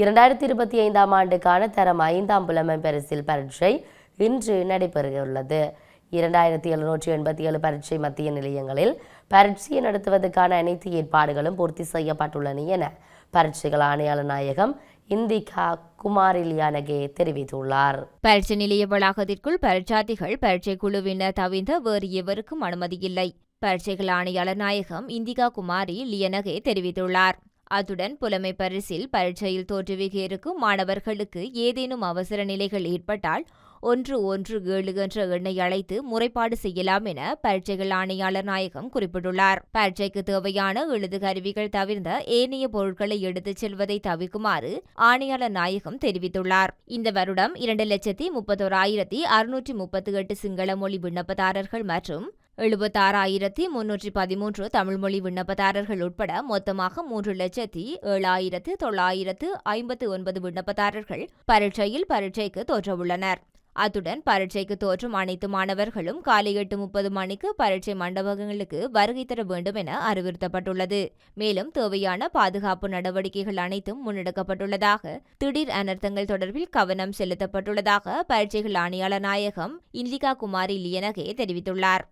இரண்டாயிரத்தி இருபத்தி ஐந்தாம் ஆண்டுக்கான தரம் ஐந்தாம் புலமை பரிசில் பரீட்சை இன்று நடைபெறவுள்ளது இரண்டாயிரத்தி எழுநூற்றி எண்பத்தி ஏழு பரீட்சை மத்திய நிலையங்களில் பரீட்சையை நடத்துவதற்கான அனைத்து ஏற்பாடுகளும் பூர்த்தி செய்யப்பட்டுள்ளன என பரீட்சைகள் ஆணையாளர் நாயகம் இந்திகா குமாரிலியானகே தெரிவித்துள்ளார். பரீட்சை நிலைய வளாகத்திற்குள் பரீட்சார்த்திகள் பரீட்சை குழுவினர் தவிர்ந்த வேறு எவருக்கும் அனுமதி இல்லை. பரீட்சைகள் ஆணையாளர் நாயகம் இந்திகா குமாரி லியனகே தெரிவித்துள்ளார். அத்துடன் புலமை பரிசில் பரீட்சையில் தோற்றுவிக்க இருக்கும் மாணவர்களுக்கு ஏதேனும் அவசர நிலைகள் ஏற்பட்டால் ஒன்று ஒன்று ஏழு என்ற எண்ணை அழைத்து முறைப்பாடு செய்யலாம் என பரீட்சைகள் ஆணையாளர் நாயகம் குறிப்பிட்டுள்ளார். பரீட்சைக்கு தேவையான எழுது கருவிகள் தவிர்ந்த ஏனைய பொருட்களை எடுத்துச் செல்வதை தவிர்க்குமாறு ஆணையாளர் நாயகம் தெரிவித்துள்ளார். இந்த வருடம் இரண்டு லட்சத்தி முப்பத்தோராயிரத்தி அறுநூற்றி முப்பத்தி எட்டு சிங்கள மொழி விண்ணப்பதாரர்கள் மற்றும் எழுபத்தாறாயிரத்தி முன்னூற்றி பதிமூன்று தமிழ்மொழி விண்ணப்பதாரர்கள் உட்பட மொத்தமாக மூன்று லட்சத்தி ஏழாயிரத்து தொள்ளாயிரத்து ஐம்பத்து ஒன்பது விண்ணப்பதாரர்கள் பரீட்சையில் பரீட்சைக்கு தோற்றவுள்ளனர். அத்துடன் பரீட்சைக்கு தோற்றும் அனைத்து மாணவர்களும் காலை எட்டு முப்பது மணிக்கு பரீட்சை மண்டபங்களுக்கு வருகை தர வேண்டும் என அறிவுறுத்தப்பட்டுள்ளது. மேலும் தேவையான பாதுகாப்பு நடவடிக்கைகள் அனைத்தும் முன்னெடுக்கப்பட்டுள்ளதாக திடீர் அனர்த்தங்கள் தொடர்பில் கவனம் செலுத்தப்பட்டுள்ளதாக பரீட்சைகள் ஆணையாளர் நாயகம் இந்திகா குமாரி லியனகே தெரிவித்துள்ளார்.